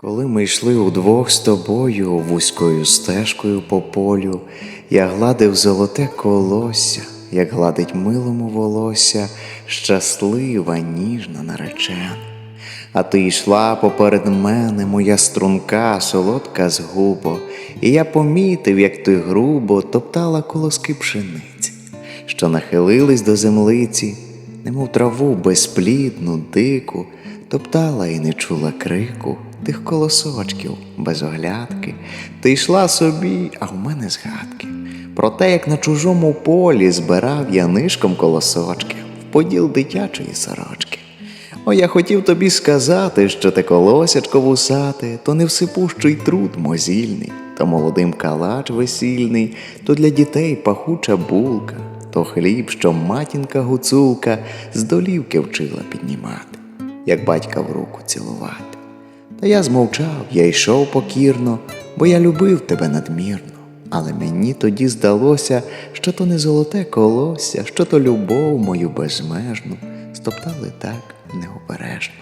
Коли ми йшли удвох з тобою вузькою стежкою по полю, я гладив золоте колосся, як гладить милому волосся, щаслива, ніжна наречена. А ти йшла поперед мене, моя струнка, солодка згубо, і я помітив, як ти грубо топтала колоски пшениці, що нахилились до землиці, немов траву безплідну, дику, топтала і не чула крику тих колосочків без оглядки. Ти йшла собі, а в мене згадки. Про те, як на чужому полі збирав я нишком колосочки в поділ дитячої сорочки. О, я хотів тобі сказати, що те колосячко вусати, то не всипущий труд мозільний, то молодим калач весільний, то для дітей пахуча булка, то хліб, що матінка гуцулка з долівки вчила піднімати, як батька в руку цілувати. Та я змовчав, я йшов покірно, бо я любив тебе надмірно. Але мені тоді здалося, що то не золоте колосся, що то любов мою безмежну стоптали так необережно.